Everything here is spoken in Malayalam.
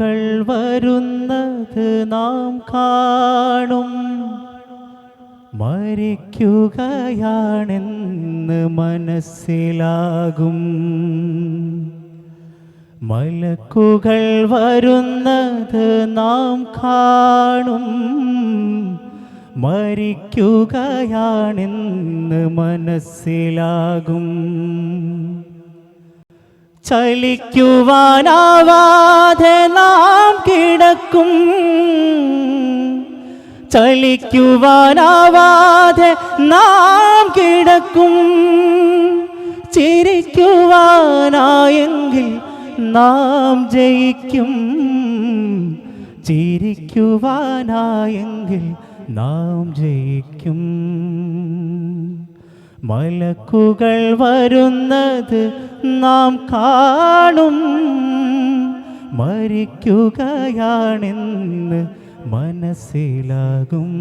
കൾ വരുന്നത് നാം കാണും. മരിക്കുകയാണെന്ന് മനസ്സിലാകും. മലക്കുകൾ വരുന്നത് നാം കാണും. മരിക്കുകയാണെന്ന് മനസ്സിലാകും. ചലിക്കുവാനാവാതെ നാം കിടക്കും. ചലിക്കുവാനാവാതെ നാം കിടക്കും. ചിരിക്കുവാനായെങ്കിൽ നാം ജയിക്കും. ചിരിക്കുവാനായെങ്കിൽ നാം ജയിക്കും. മലക്കുകൾ വരുന്നത് നാം കാണും. മരിക്കുകയാണെന്ന് മനസ്സിലാകും.